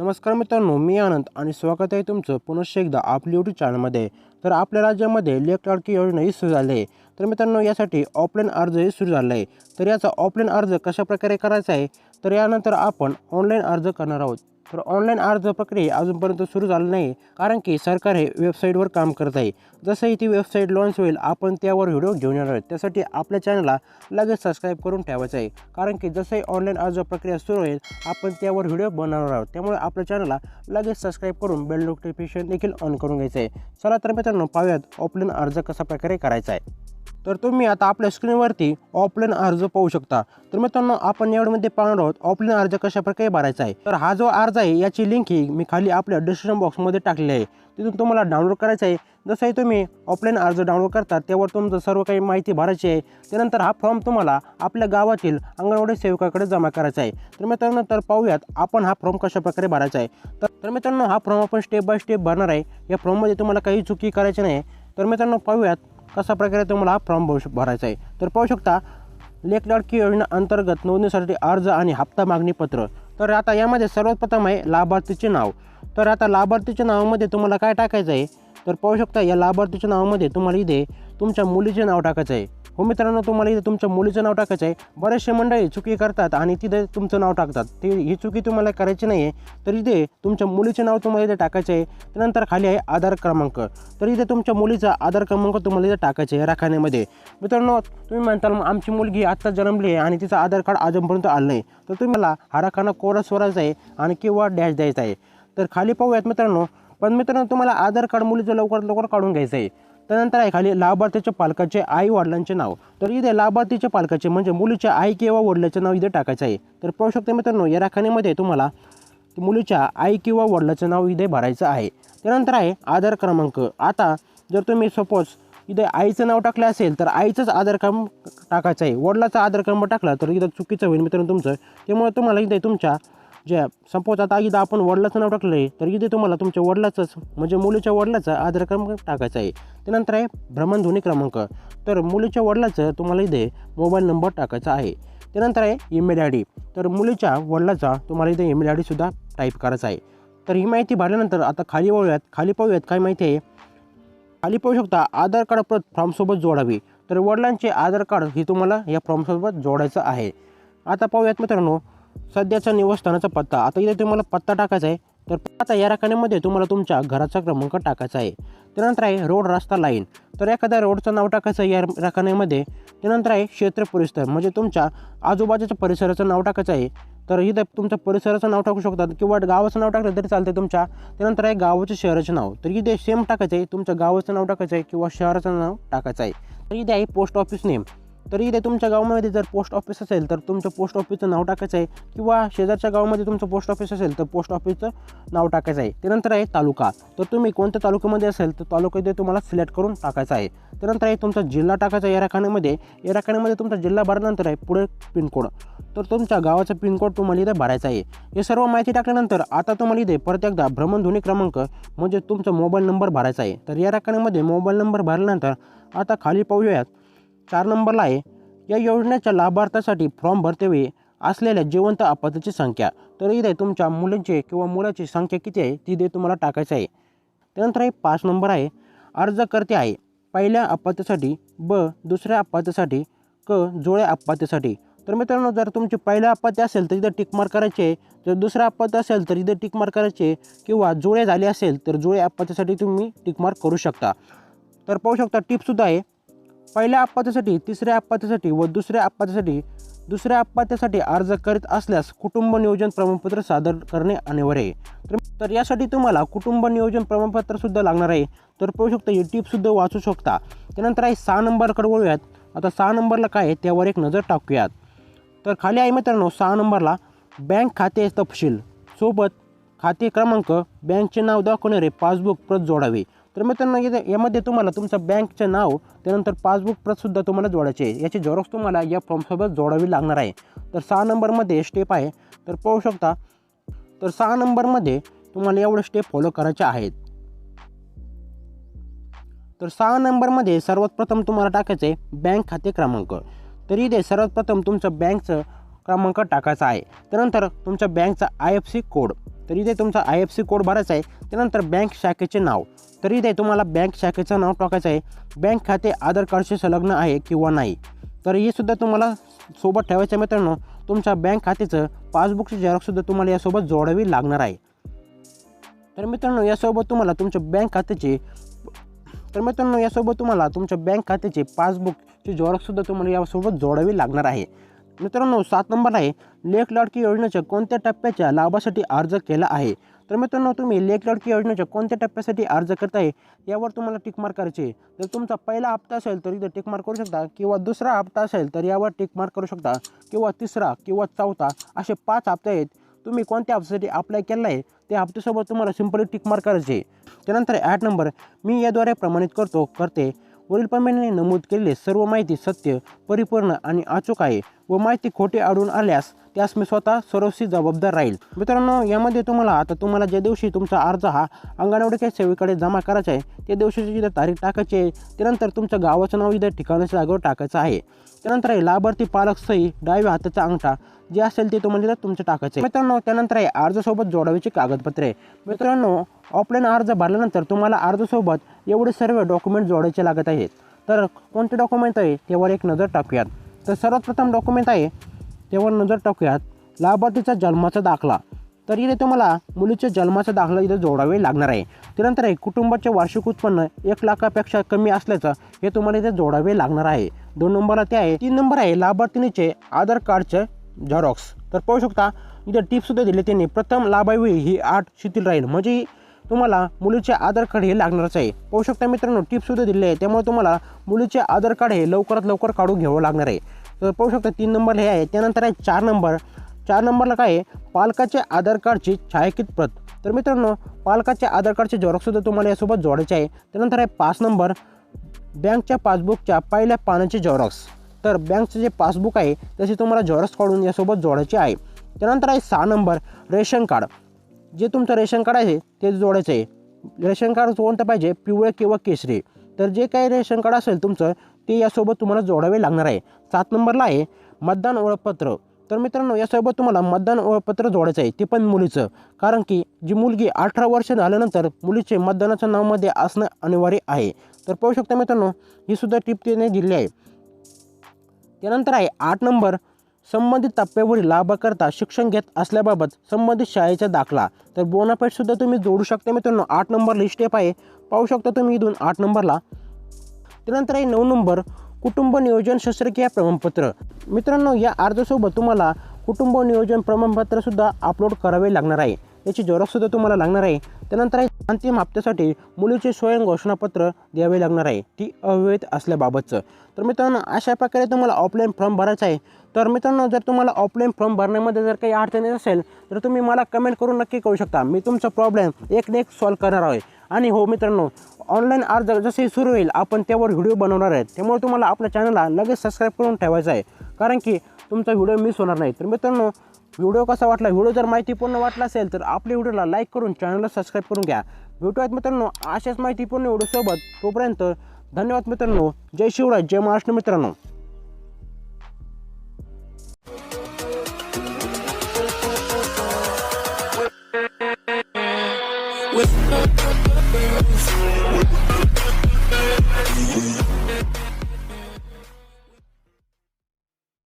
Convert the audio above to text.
नमस्कार मित्रांनो मी आनंद आणि स्वागत आहे तुमचं पुनश्च एकदा आपल्या यूट्यूब चॅनलमध्ये तर आपल्या राज्यामध्ये लेख लाडकी योजना ही सुरू झाली आहे. तर मित्रांनो यासाठी ऑफलाईन अर्जही सुरू झाला आहे. तर याचा ऑफलाईन अर्ज कशाप्रकारे करायचा आहे? तर यानंतर आपण ऑनलाईन अर्ज करणार आहोत. तर ऑनलाईन अर्ज प्रक्रिया अजूनपर्यंत सुरू झाली नाही कारण की सरकार हे वेबसाईटवर काम करत आहे. जसंही ती वेबसाईट लॉन्च होईल आपण त्यावर व्हिडिओ घेऊन येणार आहोत. त्यासाठी आपल्या चॅनलला लगेच सबस्क्राईब करून ठेवायचं आहे. कारण की जसंही ऑनलाईन अर्ज प्रक्रिया सुरू होईल आपण त्यावर व्हिडिओ बनवणार आहोत. त्यामुळे आपल्या चॅनलला लगेच सबस्क्राईब करून बेल नोटिफिकेशन देखील ऑन करून घ्यायचं आहे. चला तर मित्रांनो पाहूयात ऑफलाईन अर्ज कसा प्रकारे करायचा आहे. तर तुम्ही आता आपल्या स्क्रीनवरती ऑफलाईन अर्ज पाहू शकता. तर मित्रांनो आपण यामध्ये पाहणार आहोत ऑफलाईन अर्ज कशा प्रकारे भरायचा आहे. तर हा जो अर्ज आहे याची लिंक ही मी खाली आपल्या डिस्क्रिप्शन बॉक्समध्ये टाकली आहे. तिथून तुम्हाला डाउनलोड करायचं आहे. जसंही तुम्ही ऑफलाईन अर्ज डाउनलोड करता त्यावर तुमचं सर्व काही माहिती भरायची आहे. त्यानंतर हा फॉर्म तुम्हाला आपल्या गावातील अंगणवाडी सेवकाकडे जमा करायचा आहे. तर मित्रांनो तर पाहूयात आपण हा फॉर्म कशा प्रकारे भरायचा आहे. तर मित्रांनो हा फॉर्म आपण स्टेप बाय स्टेप भरणार आहे. या फॉर्ममध्ये तुम्हाला काही चुकी करायची नाही. तर मित्रांनो पाहूयात कशा प्रकारे तुम्हाला फॉर्म भरू भरायचा आहे. तर पाहू शकता लेख लाडकी योजना अंतर्गत नोंदणीसाठी अर्ज आणि हप्ता मागणी पत्र. तर आता यामध्ये सर्वात प्रथम आहे लाभार्थीचे नाव. तर आता लाभार्थीच्या नावामध्ये तुम्हाला काय टाकायचं आहे? तर पाहू शकता या लाभार्थीच्या नावामध्ये तुम्हाला इथे तुमच्या मुलीचे नाव टाकायचं आहे. हो मित्रांनो तुम्हाला इथे तुमच्या मुलीचं नाव टाकायचं आहे. बरेचसे मंडळी चुकी करतात आणि तिथे तुमचं नाव टाकतात. ते ही चुकी तुम्हाला करायची नाही आहे तर इथे तुमच्या मुलीचे नाव तुम्हाला इथे टाकायचं आहे. त्यानंतर खाली आहे आधार क्रमांक. तर इथे तुमच्या मुलीचा आधार क्रमांक तुम्हाला इथे टाकायचा आहे राखाण्यामध्ये. मित्रांनो तुम्ही म्हणताल मग आमची मुलगी आत्ता जन्मली आहे आणि तिचं आधार कार्ड अजूनपर्यंत आलं नाही. तर तुम्हाला हा राखाना कोरा स्वरायचा आहे आणि किंवा डॅश द्यायचा आहे. तर खाली पाहूयात मित्रांनो. पण मित्रांनो तुम्हाला आधार कार्ड मुलीचं लवकरात लवकर काढून घ्यायचं आहे. त्यानंतर आहे खाली लाभार्थीच्या पालकाचे आई वडिलांचे नाव. तर इथे लाभार्थीच्या पालकाचे म्हणजे मुलीच्या आई किंवा वडिलाचे नाव इथे टाकायचं आहे. तर पाहू शकता मित्रांनो या राखण्यामध्ये तुम्हाला मुलीच्या आई किंवा वडिलाचं नाव इथे भरायचं आहे. त्यानंतर आहे आधार क्रमांक. आता जर तुम्ही सपोज इथे आईचं नाव टाकलं असेल तर आईचंच आधार क्रमांक टाकायचं आहे. वडिलाचा आधार क्रमांक टाकला तर इथं चुकीचं होईल मित्रांनो तुमचं. त्यामुळे तुम्हाला इथे तुमच्या जे सपोज आता आपण वडिलाचं नाव टाकलं आहे तर इथे तुम्हाला तुमच्या वडिलाचंच म्हणजे मुलीच्या वडिलाचा आधार क्रमांक टाकायचा आहे. त्यानंतर आहे भ्रमणध्वनी क्रमांक. तर मुलीच्या वडिलाचं तुम्हाला इथे मोबाईल नंबर टाकायचा आहे. त्यानंतर आहे ईमेल आय डी तर मुलीच्या वडिलाचा तुम्हाला इथे ईमेल आय डीसुद्धा टाईप करायचा आहे. तर ही माहिती भरल्यानंतर आता खाली पाहूयात खाली पाहूयात काय माहिती आहे? खाली पाहू शकता आधार कार्ड प्रत फॉर्मसोबत जोडावी. तर वडिलांचे आधार कार्ड हे तुम्हाला या फॉर्मसोबत जोडायचं आहे. आता पाहूयात मित्रांनो सध्याचा निवासस्थानाचा पत्ता. आता इथे तुम्हाला पत्ता टाकायचा आहे. तर पत्ता या राखण्यामध्ये तुम्हाला तुमच्या घराचा क्रमांक टाकायचा आहे. त्यानंतर आहे रोड रस्ता लाईन. तर एखाद्या रोडचं नाव टाकायचं आहे या राखण्यामध्ये त्यानंतर आहे क्षेत्र परिसर म्हणजे तुमच्या आजूबाजूच्या परिसराचं नाव टाकायचं आहे. तर इथं तुमच्या परिसराचं नाव टाकू शकतात किंवा गावाचं नाव टाकलं तरी चालतं तुमच्या. त्यानंतर आहे गावाचं शहराचं नाव. तर इथे सेम टाकायचं आहे. तुमच्या गावाचं नाव टाकायचं आहे किंवा शहराचं नाव टाकायचं आहे. तर इथे आहे पोस्ट ऑफिस नेम तर इथे तुमच्या गावामध्ये जर पोस्ट ऑफिस असेल तर तुमचं पोस्ट ऑफिसचं नाव टाकायचं आहे. किंवा शेजारच्या गावामध्ये तुमचं पोस्ट ऑफिस असेल तर पोस्ट ऑफिसचं नाव टाकायचं आहे. त्यानंतर आहे तालुका. तर तुम्ही कोणत्या तालुक्यामध्ये असेल तर तालुका इथे तुम्हाला सिलेक्ट करून टाकायचं आहे. त्यानंतर आहे तुमचा जिल्हा टाकायचा या राखाण्यामध्ये या राखाण्यामध्ये तुमचा जिल्हा भरल्यानंतर आहे पुढे पिनकोड. तर तुमच्या गावाचा पिनकोड तुम्हाला इथे भरायचा आहे. हे सर्व माहिती टाकल्यानंतर आता तुम्हाला इथे परत एकदा भ्रमणध्वनी क्रमांक म्हणजे तुमचा मोबाईल नंबर भरायचा आहे. तर या राखाण्यामध्ये मोबाईल नंबर भरल्यानंतर आता खाली पाहूयात. चार नंबरला आहे. या योजनेच्या लाभार्थ्यासाठी फॉर्म भरतेवेळी असलेल्या जिवंत अपत्याची संख्या. तर इथे तुमच्या मुलींची किंवा मुलाची संख्या किती आहे ती दे तुम्हाला टाकायचं आहे. त्यानंतर आहे पाच नंबर आहे. अर्ज करते आहे पहिल्या आपत्तीसाठी ब दुसऱ्या आपत्तीसाठी क जोड्या आपत्तीसाठी. तर मित्रांनो जर तुमची पहिल्या आपत्ती असेल तर इथे टिकमार्क करायचे जर दुसरा आपत्ती असेल तर इथे टिकमार्क करायचे किंवा जुळे झाले असेल तर जुळे आपत्तीसाठी तुम्ही टिकमार करू शकता. तर पाहू शकता टिपसुद्धा आहे. पहिल्या अपत्यासाठी तिसऱ्या अपत्यासाठी व दुसऱ्या अपत्यासाठी दुसऱ्या अपत्यासाठी अर्ज करीत असल्यास कुटुंब नियोजन प्रमाणपत्र सादर करणे अनिवार्य आहे. तर यासाठी तुम्हाला कुटुंब नियोजन प्रमाणपत्रसुद्धा लागणार आहे. तर पाहू शकता ही टिपसुद्धा वाचू शकता. त्यानंतर आहे सहा नंबरकडे वळूयात. आता सहा नंबरला काय आहे त्यावर एक नजर टाकूयात. तर खाली आहे मित्रांनो सहा नंबरला बँक खाते तपशील. सोबत खाते क्रमांक बँकचे नाव दाखवणारे पासबुक प्रत जोडावे. तर मित्रांनो इथे यामध्ये तुम्हाला तुमचं बँकचं नाव त्यानंतर पासबुक प्रतसुद्धा तुम्हाला जोडायचे आहे. याची झेरॉक्स तुम्हाला या फॉर्मसोबत जोडावी लागणार आहे. तर सहा नंबरमध्ये स्टेप आहे. तर पाहू शकता तर सहा नंबरमध्ये तुम्हाला एवढे स्टेप फॉलो करायचे आहेत. तर सहा नंबरमध्ये सर्वात प्रथम तुम्हाला टाकायचं आहे बँक खाते क्रमांक. तर इथे सर्वात प्रथम तुमचं बँकचं क्रमांक टाकायचा आहे. त्यानंतर तुमच्या बँकचा आय एफ सी कोड. तर इथे तुमचा आय एफ सी कोड भरायचा आहे. त्यानंतर बँक शाखेचे नाव. तर इथे तुम्हाला बँक शाखेचं नाव टाकायचं आहे. बँक खाते आधार कार्डशी संलग्न आहे किंवा नाही. तर हे सुद्धा तुम्हाला सोबत ठेवायचं आहे मित्रांनो. तुमच्या बँक खात्याचं पासबुकची झेरॉक्ससुद्धा तुम्हाला यासोबत जोडावी लागणार आहे. तर मित्रांनो यासोबत तुम्हाला तुमच्या बँक खात्याचे तर मित्रांनो यासोबत तुम्हाला तुमच्या बँक खात्याचे पासबुकची झेरॉक्ससुद्धा तुम्हाला यासोबत जोडावी लागणार आहे. मित्रांनो सात नंबर आहे. लेख लाडकी योजनेच्या कोणत्या टप्प्याच्या लाभासाठी अर्ज केला आहे? तर मित्रांनो तुम्ही लेख लाडकी योजनेच्या कोणत्या टप्प्यासाठी अर्ज करताय यावर तुम्हाला टिकमार्क करायचे जर तुमचा पहिला हप्ता असेल तर इथं टिकमार्क करू शकता किंवा दुसरा हप्ता असेल तर यावर टिकमार्क करू शकता किंवा तिसरा किंवा चौथा असे पाच हप्ते आहेत. तुम्ही कोणत्या हप्त्यासाठी अप्लाय केला आहे त्या हप्त्यासोबत तुम्हाला सिम्पली टिकमार्क करायचे त्यानंतर ॲट नंबर मी याद्वारे प्रमाणित करतो करते. वरील वरीलप्रमाणे नमूद केलेले सर्व माहिती सत्य परिपूर्ण आणि अचूक आहे. व माहिती खोटी आढळून आल्यास त्यास मी स्वतः सर्वस्वी जबाबदार राहील. मित्रांनो यामध्ये तुम्हाला आता तुम्हाला ज्या दिवशी तुमचा अर्ज हा अंगणवाडी सेवेकडे जमा करायचा आहे त्या दिवशीची जिथं तारीख टाकायची आहे त्यानंतर तुमचं गावाचं नाव इथं ठिकाणाच्या जागेवर टाकायचं आहे. त्यानंतर आहे लाभार्थी पालक सही डाव्या हाताचा अंगठा जे असेल ते तुम्हाला तुमचं टाकायचं आहे. मित्रांनो त्यानंतर आहे अर्जासोबत जोडावीची कागदपत्रे. मित्रांनो ऑफलाईन अर्ज भरल्यानंतर तुम्हाला अर्जासोबत एवढे सर्व डॉक्युमेंट जोडायचे लागत आहेत. तर कोणते डॉक्युमेंट आहे त्यावर एक नजर टाकूयात. तर सर्वात प्रथम डॉक्युमेंट आहे तेव्हा नजर टाकूयात. लाभार्थीचा जन्माचा दाखला. तर इथे तुम्हाला मुलीच्या जन्माचा दाखला इथे जोडावे लागणार आहे. त्यानंतर आहे कुटुंबाचे वार्षिक उत्पन्न एक लाखापेक्षा कमी असल्याचं हे तुम्हाला इथे जोडावे लागणार आहे. दोन नंबरला ते आहे. तीन नंबर आहे लाभार्थिनीचे आधार कार्डचे झेरॉक्स तर पाहू शकता इथे टिप्ससुद्धा दिले त्यांनी. प्रथम लाभावी ही आठ शिथिल राहील. म्हणजे तुम्हाला मुलीचे आधार कार्ड हे लागणारच आहे. पाहू शकता मित्रांनो टिप्ससुद्धा दिले आहे त्यामुळे तुम्हाला मुलीचे आधार कार्ड हे लवकरात लवकर काढून घ्यावं लागणार आहे. तर पाहू शकता तीन नंबर हे आहे. त्यानंतर आहे चार नंबर. चार नंबरला काय आहे? पालकाचे आधार कार्डची छायाकित प्रत. तर मित्रांनो पालकाचे आधार कार्डचे झेरॉक्ससुद्धा तुम्हाला यासोबत जोडायचे आहे. त्यानंतर आहे पाच नंबर. बँकच्या पासबुकच्या पहिल्या पानाचे झेरॉक्स. तर बँकचं जे पासबुक आहे तसे तुम्हाला झेरॉक्स काढून यासोबत जोडायचे आहे. त्यानंतर आहे सहा नंबर. Ration card. जे तुमचं रेशन कार्ड आहे ते जोडायचं आहे. रेशन कार्ड कोणतं पाहिजे? पिवळे किंवा केशरी. तर जे काही रेशन कार्ड असेल तुमचं ते यासोबत तुम्हाला जोडावे लागणार आहे. सात नंबरला आहे मतदान ओळखपत्र. तर मित्रांनो यासोबत तुम्हाला मतदान ओळखपत्र जोडायचं आहे. ते पण मुलीचं. कारण की जी मुलगी अठरा वर्ष झाल्यानंतर मुलीचे मतदानाच्या नावामध्ये असणं अनिवार्य आहे. तर पाहू शकता मित्रांनो ही सुद्धा टिप त्याने दिली आहे. त्यानंतर आहे आठ नंबर. संबंधित टप्प्यावरील लाभाकरता शिक्षण घेत असल्याबाबत संबंधित शाळेचा दाखला. तर बोनापेठसुद्धा तुम्ही जोडू शकता मित्रांनो. आठ नंबर स्टेप आहे पाहू शकता तुम्ही इथून आठ नंबरला. त्यानंतर आहे नऊ नंबर कुटुंब नियोजन शस्त्रक्रिया प्रमाणपत्र. मित्रांनो या अर्जासोबत तुम्हाला कुटुंब नियोजन प्रमाणपत्रसुद्धा अपलोड करावे लागणार आहे. याची झेरॉक्ससुद्धा तुम्हाला लागणार आहे. त्यानंतर आहे अंतिम हप्त्यासाठी मुलीचे स्वयं घोषणापत्र द्यावे लागणार आहे. ती अवैध असल्याबाबतचं. तर मित्रांनो अशा प्रकारे तुम्हाला ऑफलाईन फॉर्म भरायचा आहे. तर मित्रांनो जर तुम्हाला ऑफलाईन फॉर्म भरण्यामध्ये जर काही अडचण येत असेल तर तुम्ही मला कमेंट करून नक्की करू शकता. मी तुमचा प्रॉब्लेम एक ना एक सॉल्व करणार आहे. आणि हो मित्रांनो ऑनलाईन अर्ज जसे सुरू होईल आपण त्यावर व्हिडिओ बनवणार आहेत त्यामुळे तुम्हाला आपल्या चॅनलला लगेच सबस्क्राईब करून ठेवायचं आहे. कारण की तुमचा व्हिडिओ मिस होणार नाही. तर मित्रांनो व्हिडिओ कसा वाटला? व्हिडिओ जर माहितीपूर्ण वाटला असेल तर आपल्या व्हिडिओला लाईक करून चॅनलला सबस्क्राईब करून घ्या. भेटूयात मित्रांनो अशाच माहितीपूर्ण व्हिडिओसोबत. तोपर्यंत धन्यवाद मित्रांनो. जय शिवराज जय महाराष्ट्र मित्रांनो.